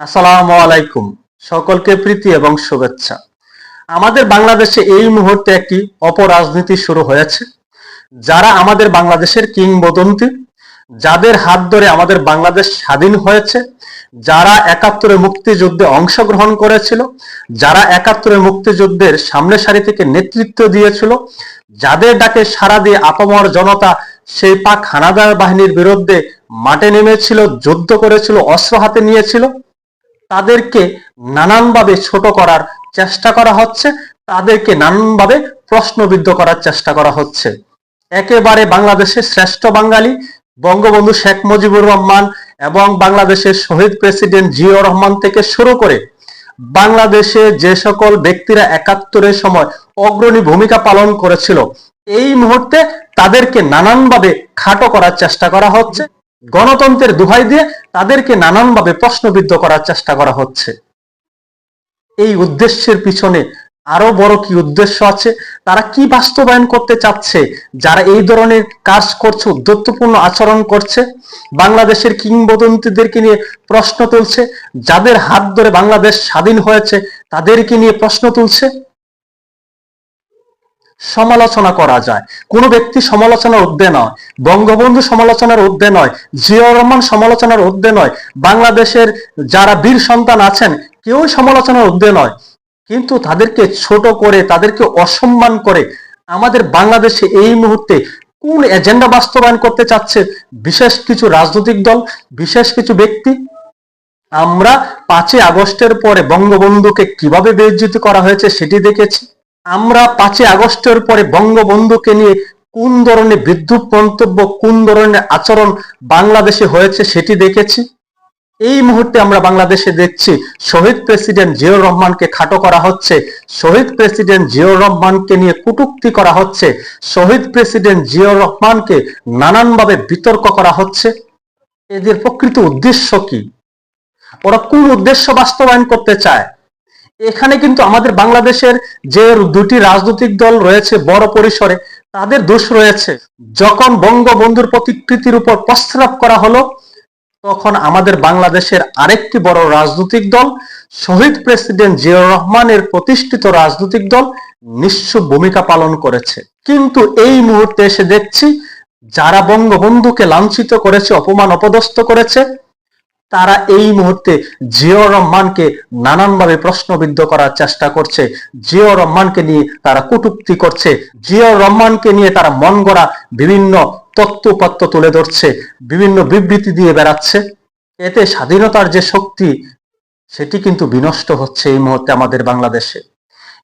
আসসালামু আলাইকুম। সকলকে প্রীতি এবং শুভেচ্ছা। আমাদের বাংলাদেশে এই মুহূর্তে একটি অপরাজনীতি শুরু হয়েছে। যারা আমাদের বাংলাদেশের কিংবদন্তি, যাদের হাত ধরে আমাদের বাংলাদেশ স্বাধীন হয়েছে, যারা একাত্তরে মুক্তিযুদ্ধে অংশগ্রহণ করেছিল, যারা একাত্তরে মুক্তিযুদ্ধের সামনে সারি থেকে নেতৃত্ব দিয়েছিল, যাদের ডাকে সারা দিয়ে আপামর জনতা সেই পাক হানাদার বাহিনীর বিরুদ্ধে মাঠে নেমেছিল, যুদ্ধ করেছিল, অস্ত্র হাতে নিয়েছিল তাদেরকে নানানভাবে ছোট করার চেষ্টা করা হচ্ছে, তাদেরকে নানানভাবে প্রশ্নবিদ্ধ করার চেষ্টা করা হচ্ছে। একেবারে বাংলাদেশের শ্রেষ্ঠ বাঙালি বঙ্গবন্ধু শেখ মুজিবুর রহমান এবং বাংলাদেশের শহীদ প্রেসিডেন্ট জিয়াউর রহমান থেকে শুরু করে বাংলাদেশে যে সকল ব্যক্তিরা একাত্তরের সময় অগ্রণী ভূমিকা পালন করেছিল, এই মুহূর্তে তাদেরকে নানানভাবে খাটো করার চেষ্টা করা হচ্ছে। গণতন্ত্রের দুহাই দিয়ে তাদেরকে নানানভাবে প্রশ্নবিদ্ধ করার চেষ্টা করা হচ্ছে। এই উদ্দেশ্যের পিছনে আরও বড় কি উদ্দেশ্য আছে? তারা কি বাস্তবায়ন করতে চাচ্ছে? যারা এই ধরনের কাজ করছে উদ্ধত্তপূর্ণ আচরণ করছে, বাংলাদেশের কিংবদন্তিদেরকে নিয়ে প্রশ্ন তুলছে, যাদের হাত ধরে বাংলাদেশ স্বাধীন হয়েছে, তাদেরকে নিয়ে প্রশ্ন তুলছে? সমালোচনা করা যায়। কোন ব্যক্তি সমালোচনার ঊর্ধ্বে নয়, বঙ্গবন্ধু সমালোচনার ঊর্ধ্বে নয়, জিয়াউর রহমান সমালোচনার ঊর্ধ্বে নয়, বাংলাদেশের যারা বীর সন্তান আছেন কেউ সমালোচনার ঊর্ধ্বে নয়। কিন্তু তাদেরকে ছোট করে, তাদেরকে অসম্মান করে আমাদের বাংলাদেশে এই মুহূর্তে কোন এজেন্ডা বাস্তবায়ন করতে চাচ্ছে বিশেষ কিছু রাজনৈতিক দল, বিশেষ কিছু ব্যক্তি? আমরা পাঁচই আগস্টের পরে বঙ্গবন্ধুকে কীভাবে বেজ্জিত করা হয়েছে সেটি দেখেছি। আমরা পাঁচই আগস্টের পরে বঙ্গবন্ধুকে নিয়ে কোন ধরনের বিদ্যুৎ মন্তব্য, কোন ধরনের আচরণ বাংলাদেশে হয়েছে সেটি দেখেছি। এই মুহূর্তে আমরা বাংলাদেশে দেখছি, শহীদ প্রেসিডেন্ট জিয়াউর রহমানকে খাটো করা হচ্ছে, শহীদ প্রেসিডেন্ট জিয়াউর রহমানকে নিয়ে কটূক্তি করা হচ্ছে, শহীদ প্রেসিডেন্ট জিয়াউর রহমানকে নানানভাবে বিতর্ক করা হচ্ছে। এদের প্রকৃত উদ্দেশ্য কি? ওরা কোন উদ্দেশ্য বাস্তবায়ন করতে চায়? এখানে কিন্তু আমাদের বাংলাদেশের যে দুটি রাজনৈতিক দল রয়েছে বড় পরিসরে, তাদের দোষ রয়েছে। যখন বঙ্গবন্ধুর প্রতিকৃতির উপর প্রস্তাব করা হলো, তখন আমাদের বাংলাদেশের আরেকটি বড় রাজনৈতিক দল, শহীদ প্রেসিডেন্ট জিয়াউর রহমানের প্রতিষ্ঠিত রাজনৈতিক দল নিশ্চয় ভূমিকা পালন করেছে। কিন্তু এই মুহূর্তে এসে দেখছি, যারা বঙ্গবন্ধুকে লাঞ্ছিত করেছে, অপমান অপদস্থ করেছে তারা এই মুহূর্তে জিয়াউর রহমানকে নানানভাবে প্রশ্নবিদ্ধ করার চেষ্টা করছে। জিয়াউর রহমানকে নিয়ে তারা কটুক্তি করছে। জিয়াউর রহমানকে নিয়ে তারা মন গড়া বিভিন্ন তত্ত্বপত্র তুলে ধরছে, বিভিন্ন বিবৃতি দিয়ে বেড়াচ্ছে। এতে স্বাধীনতার যে শক্তি, সেটি কিন্তু বিনষ্ট হচ্ছে এই মুহূর্তে আমাদের বাংলাদেশে।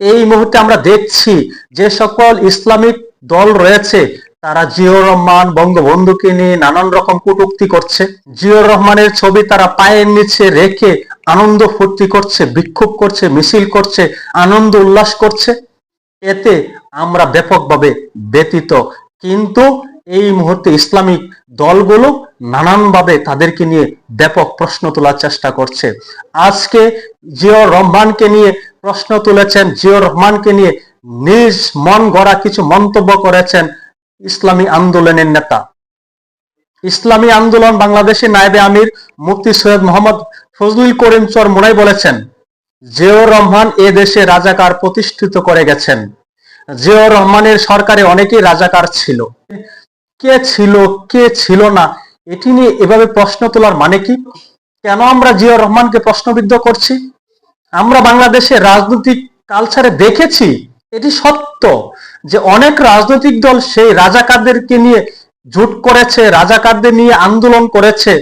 এই মুহূর্তে আমরা দেখছি যে সকল ইসলামিক দল রয়েছে তারা জিয়র রহমান বঙ্গবন্ধুকে নিয়ে নানান রকম কটুক্তি করছে। জিয়র রহমানের ছবি তারা পায়ের নিচে রেখে আনন্দ ফুর্তি করছে, বিক্ষোভ করছে, মিছিল করছে, আনন্দ উল্লাস করছে। এতে আমরা ব্যাপকভাবে ব্যতীত কিন্তু এই মুহূর্তে ইসলামিক দলগুলো নানানভাবে তাদেরকে নিয়ে ব্যাপক প্রশ্ন তোলার চেষ্টা করছে। আজকে জিয়র রহমানকে নিয়ে প্রশ্ন তুলেছেন জিয়র রহমানকে নিয়ে নিজ মন গড়া কিছু মন্তব্য করেছেন ইসলামী আন্দোলনের নেতা। ইসলামী আন্দোলন বাংলাদেশে নায়েবে আমির মুফতি সৈয়দ মোহাম্মদ ফজলুল করিম চর মোনাই বলেছেন জিয়র রহমান এ দেশে রাজাকার প্রতিষ্ঠিত করে গেছেন। জিয়র রহমানের সরকারে অনেকেই রাজাকার ছিল। কে ছিল কে ছিল না, এটি নিয়ে এভাবে প্রশ্ন তোলার মানে কি? কেন আমরা জিয়র রহমানকে প্রশ্নবিদ্ধ করছি? আমরা বাংলাদেশের রাজনৈতিক কালচারে দেখেছি এটি সত্য যে অনেক রাজনৈতিক দল সেই রাজাকারদেরকে নিয়ে জোট করেছে, রাজাকারদের নিয়ে আন্দোলন করেছে।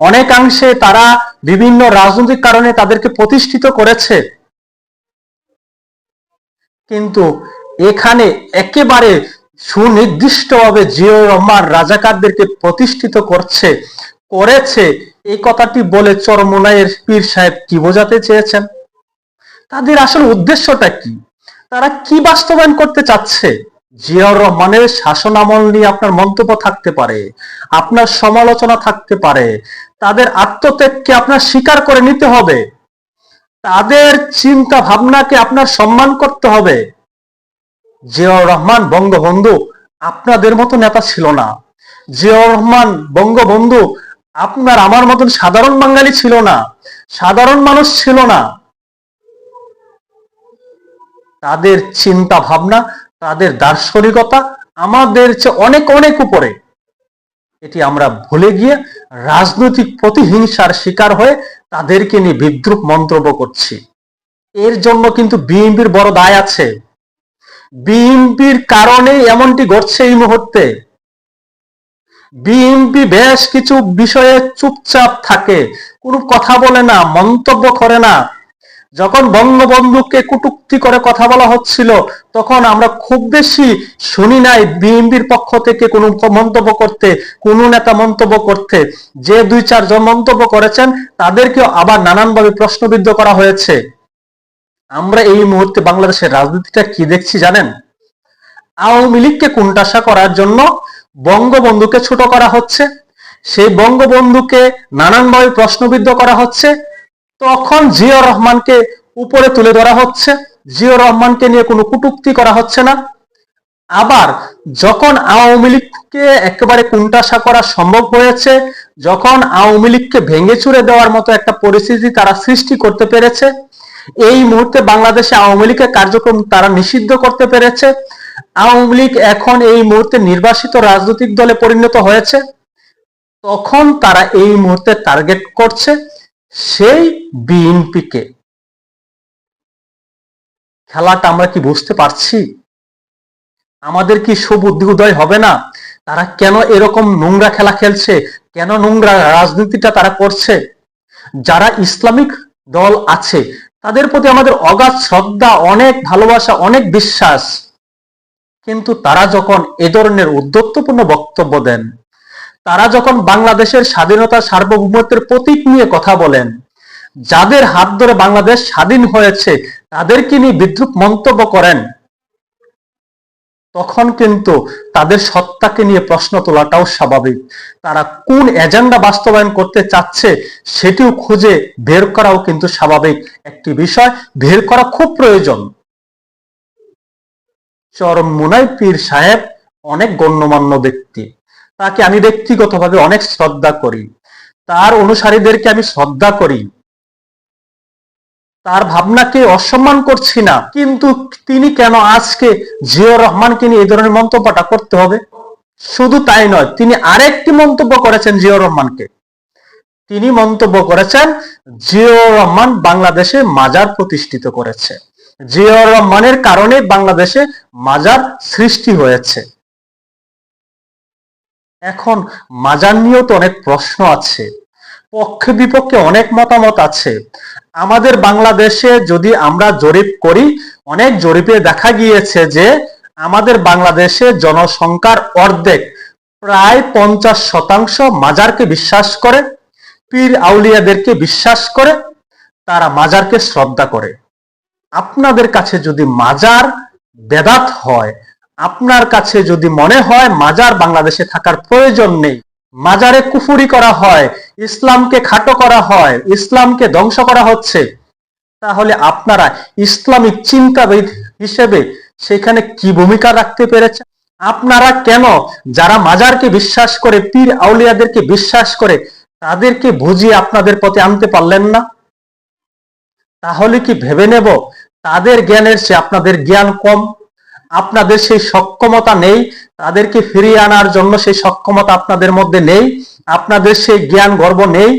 অনেকাংশে তারা বিভিন্ন রাজনৈতিক কারণে তাদেরকে প্রতিষ্ঠিত করেছে। কিন্তু এখানে একেবারে সুনির্দিষ্টভাবে জিয়াউর রহমান রাজাকারদেরকে প্রতিষ্ঠিত করছে, করেছে, এই কথাটি বলে চরমোনাইয়ের পীর সাহেব কি বোঝাতে চেয়েছেন? তাদের আসল উদ্দেশ্যটা কি? তারা কি বাস্তবায়ন করতে চাচ্ছে? জিয়াউর রহমানের শাসন আমল নিয়ে আপনার মন্তব্য থাকতে পারে, আপনার সমালোচনা থাকতে পারে, তাদের আত্মত্যাগকে আপনার স্বীকার করে নিতে হবে, তাদের চিন্তা ভাবনাকে আপনার সম্মান করতে হবে। জিয়াউর রহমান বঙ্গবন্ধু, আপনাদের মতো নেতা ছিল না। জিয়াউর রহমান বঙ্গবন্ধু, আপনার আমার মতন সাধারণ বাঙালি ছিল না, সাধারণ মানুষ ছিল না। তাদের চিন্তা ভাবনা, তাদের দার্শনিকতা আমাদের চেয়ে অনেক অনেক উপরে। এটি আমরা ভুলে গিয়ে রাজনৈতিক প্রতিহিংসার শিকার হয়ে তাদেরকে নিয়ে বিদ্রুপ মন্তব্য করছি। এর জন্য কিন্তু বিএনপির বড় দায় আছে। বিএনপির কারণে এমনটি ঘটছে এই মুহূর্তে। বিএনপি বেশ কিছু বিষয়ে চুপচাপ থাকে, কোনো কথা বলে না, মন্তব্য করে না। যখন বঙ্গবন্ধুকে কটুক্তি করে কথা বলা হচ্ছিল, তখন আমরা খুব বেশি শুনি নাই বিএনপির পক্ষ থেকে কোনো মন্তব্য করতে, কোন নেতা মন্তব্য করতে। যে দুই চারজন মন্তব্য করেছেন, তাদেরকেও আবার নানানভাবে প্রশ্নবিদ্ধ করা হয়েছে। আমরা এই মুহূর্তে বাংলাদেশের রাজনীতিটা কি দেখছি জানেন? আওয়ামী লীগকে কুণ্ঠাসা করার জন্য বঙ্গবন্ধুকে ছোট করা হচ্ছে। সেই বঙ্গবন্ধুকে নানানভাবে প্রশ্নবিদ্ধ করা হচ্ছে। তখন জিয়র রহমানকে উপরে তুলে ধরা হচ্ছে। জিয়র রহমানকে নিয়ে কোনো কুটুক্তি করা হচ্ছে না। আবার যখন আওয়ামী লীগকে একেবারে কুণ্ঠাসা করা সম্ভব হয়েছে, যখন আওয়ামী লীগকে ভেঙে চুরে দেওয়ার মতো একটা পরিস্থিতি তারা সৃষ্টি করতে পেরেছে, এই মুহূর্তে বাংলাদেশে আওয়ামী লীগের কার্যক্রম তারা নিষিদ্ধ করতে পেরেছে। আওয়ামী লীগ এখন এই মুহূর্তে নির্বাসিত রাজনৈতিক দলে পরিণত হয়েছে। তখন তারা এই মুহূর্তে টার্গেট করছে। সেই বিএনপিকে খেলাটা আমরা কি বুঝতে পারছি? আমাদের কি সুবুদ্ধি উদয় হবে না? তারা কেন এরকম নোংরা খেলা খেলছে? কেন নোংরা রাজনীতিটা তারা করছে? যারা ইসলামিক দল আছে, তাদের প্রতি আমাদের অগাধ শ্রদ্ধা, অনেক ভালোবাসা, অনেক বিশ্বাস। কিন্তু তারা যখন এ ধরনের উদ্যত্তপূর্ণ বক্তব্য দেন তারা যখন বাংলাদেশের স্বাধীনতা সার্বভৌমত্বের প্রতীক নিয়ে কথা বলেন, যাদের হাত ধরে বাংলাদেশ স্বাধীন হয়েছে, তাদেরকে নিয়ে বিদ্রুপ মন্তব্য করেন, তখন কিন্তু তাদের সত্তাকে নিয়ে প্রশ্ন তোলাটাও স্বাভাবিক। তারা কোন এজেন্ডা বাস্তবায়ন করতে চাচ্ছে, সেটিও খুঁজে বের করাও কিন্তু স্বাভাবিক একটি বিষয়। বের করা খুব প্রয়োজন। চরম মুনাই পীর সাহেব অনেক গণ্যমান্য ব্যক্তি। তাকে আমি ব্যক্তিগতভাবে অনেক শ্রদ্ধা করি। তার অনুসারীদেরকে আমি শ্রদ্ধা করি। তার ভাবনাকে অসম্মান করছি না, কিন্তু তিনি কেন আজকে জিয়র রহমানকে নিয়ে এই ধরনের মন্তব্যটা করতে হবে? শুধু তাই নয়, তিনি আরেকটি মন্তব্য করেছেন জিয়র রহমানকে। তিনি মন্তব্য করেছেন জিয়র রহমান বাংলাদেশে মাজার প্রতিষ্ঠিত করেছে। জিয়র রহমানের কারণে বাংলাদেশে মাজার সৃষ্টি হয়েছে। এখন মাজার নিয়েও তো অনেক প্রশ্ন আছে। পক্ষে বিপক্ষে অনেক মতামত আছে। আমাদের বাংলাদেশে যদি আমরা জরিপ করি, অনেক জরিপে দেখা গিয়েছে যে আমাদের বাংলাদেশে জনসংখ্যার অর্ধেক প্রায় পঞ্চাশ শতাংশ মাজারকে বিশ্বাস করে, পীর আউলিয়াদেরকে বিশ্বাস করে, তারা মাজারকে শ্রদ্ধা করে। আপনাদের কাছে যদি মাজার বেদাত হয় আপনার কাছে যদি মনে হয় মাজার বাংলাদেশে থাকার প্রয়োজন নেই, মাজারে কুফুরি করা হয়, ইসলামকে খাটো করা হয়, ইসলামকে ধ্বংস করা হচ্ছে, তাহলে আপনারা ইসলামিক চিন্তাবিদ হিসেবে সেখানে কি ভূমিকা রাখতে পেরেছেন? আপনারা কেন যারা মাজারকে বিশ্বাস করে, পীর আউলিয়াদেরকে বিশ্বাস করে, তাদেরকে বুঝিয়ে আপনাদের পথে আনতে পারলেন না? তাহলে কি ভেবে নেব? তাদের জ্ঞানের চেয়ে আপনাদের জ্ঞান কম? আপনাদের সেই সক্ষমতা নেই, তাদেরকে ফিরিয়ে আনার জন্য সেই সক্ষমতা আপনাদের মধ্যে নেই, আপনাদের সেই জ্ঞান গর্ব নেই,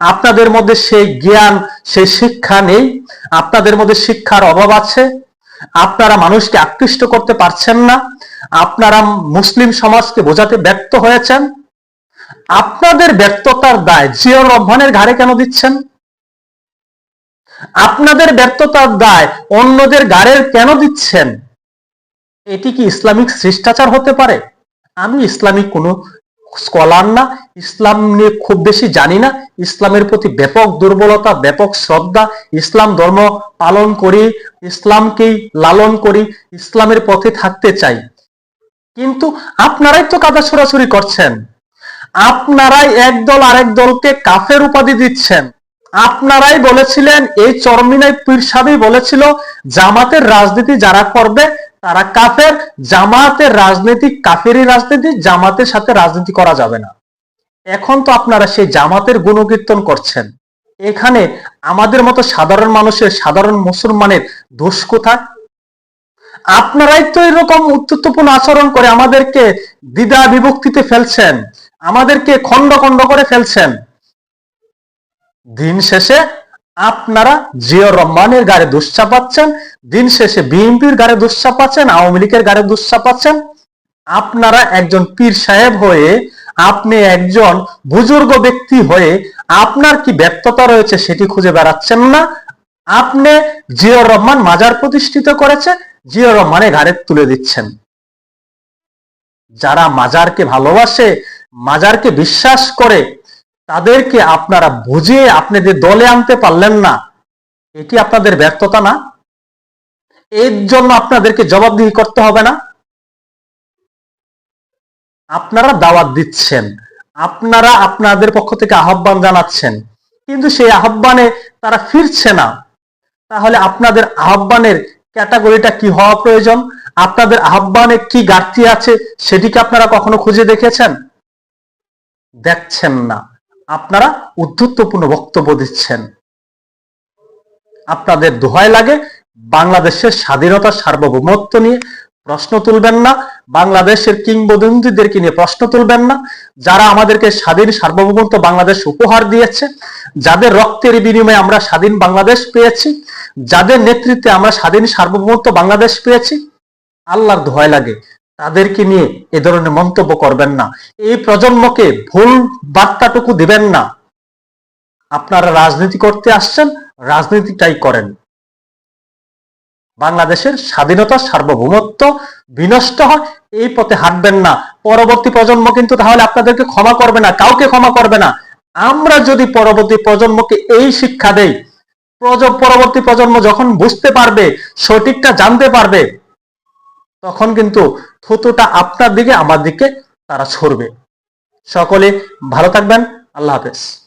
আপনাদের মধ্যে সেই জ্ঞান, সেই শিক্ষা নেই, আপনাদের মধ্যে শিক্ষার অভাব আছে, আপনারা মানুষকে আকৃষ্ট করতে পারছেন না, আপনারা মুসলিম সমাজকে বোঝাতে ব্যর্থ হয়েছেন, আপনাদের ব্যর্থতার দায় জিয়র রহমানের ঘাড়ে কেন দিচ্ছেন? আপনাদের ব্যর্থতার দায় অন্যদের গাড়ের কেন দিচ্ছেন? এটি কি ইসলামিক শিষ্টাচার হতে পারে? আমি ইসলামিক কোনো স্কলার না, ইসলাম নিয়ে খুব বেশি জানি না। ইসলামের প্রতি ব্যাপক দুর্বলতা, ব্যাপক শ্রদ্ধা, ইসলাম ধর্ম পালন করি, ইসলামকেই লালন করি, ইসলামের পথে থাকতে চাই। কিন্তু আপনারাই তো কাদা ছোড়াছুরি করছেন। আপনারাই একদল আরেক দলকে কাফের উপাধি দিচ্ছেন। আপনারাই বলেছিলেন, এই চরমিনাই পীর সাহেবই বলেছিল, জামাতের রাজনীতি যারা করবে তারা কাফের, জামাতের রাজনীতি কাফেরই রাজনীতি, জামাতের সাথে রাজনীতি করা যাবে না। এখন তো আপনারা সেই জামাতের গুণকীর্তন করছেন। এখানে আমাদের মতো সাধারণ মানুষের, সাধারণ মুসলমানের দোষ কোথায়? আপনারাই তো এরকম উত্তপ্তপূর্ণ আচরণ করে আমাদেরকে দ্বিধা বিভক্তিতে ফেলছেন, আমাদেরকে খণ্ড খণ্ড করে ফেলছেন। দিন শেষে আপনারা জিয়র রহমানের গাড়ি দুশ্চাপাচ্ছেন দিন শেষে বিএনপির গাড়ি দুশ্চাপাচ্ছেন আওয়ামী লীগের গাড়ি দুশ্চাপাচ্ছেন আপনারা একজন পীর সাহেব হয়ে, আপনি একজন বুজুর্গ ব্যক্তি হয়ে, আপনার কি ব্যর্থতা রয়েছে সেটি খুঁজে বেড়াচ্ছেন না? আপনি জিয়র রহমান মাজার প্রতিষ্ঠিত করেছে, জিয়র রহমানের ঘাড়ে তুলে দিচ্ছেন। যারা মাজারকে ভালোবাসে, মাজারকে বিশ্বাস করে তাদেরকে আপনারা বুঝিয়ে আপনাদের দলে আনতে পারলেন না এটি আপনাদের ব্যর্থতা না? এর জন্য আপনাদেরকে জবাবদিহি করতে হবে না? আপনারা দাওয়াত দিচ্ছেন, আপনারা আপনাদের পক্ষ থেকে আহ্বান জানাচ্ছেন, কিন্তু সেই আহ্বানে তারা ফিরছে না। তাহলে আপনাদের আহ্বানের ক্যাটাগরিটা কি হওয়া প্রয়োজন? আপনাদের আহ্বানে কি ঘাটতি আছে সেটিকে আপনারা কখনো খুঁজে দেখেছেন? দেখছেন না। আপনারা উদ্ধত্তপূর্ণ বক্তব্য দিচ্ছেন। আপনাদের দোহায় লাগে বাংলাদেশের স্বাধীনতা সার্বভৌমত্ব নিয়ে প্রশ্ন তুলবেন না, বাংলাদেশের কিংবদন্তিদেরকে নিয়ে প্রশ্ন তুলবেন না, যারা আমাদেরকে স্বাধীন সার্বভৌমত্ব বাংলাদেশ উপহার দিয়েছে, যাদের রক্তের বিনিময়ে আমরা স্বাধীন বাংলাদেশ পেয়েছি, যাদের নেতৃত্বে আমরা স্বাধীন সার্বভৌমত্ব বাংলাদেশ পেয়েছি, আল্লাহর দোহাই লাগে। তাদেরকে নিয়ে এ ধরনের মন্তব্য করবেন না। এই প্রজন্মকে ভুল বার্তাটুকু দিবেন না। আপনারা রাজনীতি করতে আসছেন, রাজনীতিটাই করেন। বাংলাদেশের স্বাধীনতা, সার্বভৌমত্ব বিনষ্ট হয়, এই পথে হাঁটবেন না। পরবর্তী প্রজন্ম কিন্তু তাহলে আপনাদেরকে ক্ষমা করবে না, কাউকে ক্ষমা করবে না। আমরা যদি পরবর্তী প্রজন্মকে এই শিক্ষা দেই পরবর্তী প্রজন্ম যখন বুঝতে পারবে, সঠিকটা জানতে পারবে, তখন কিন্তু থুতুটা আপনার দিকে আমার দিকে তারা ছড়বে। সকলে ভালো থাকবেন। আল্লাহ হাফেজ।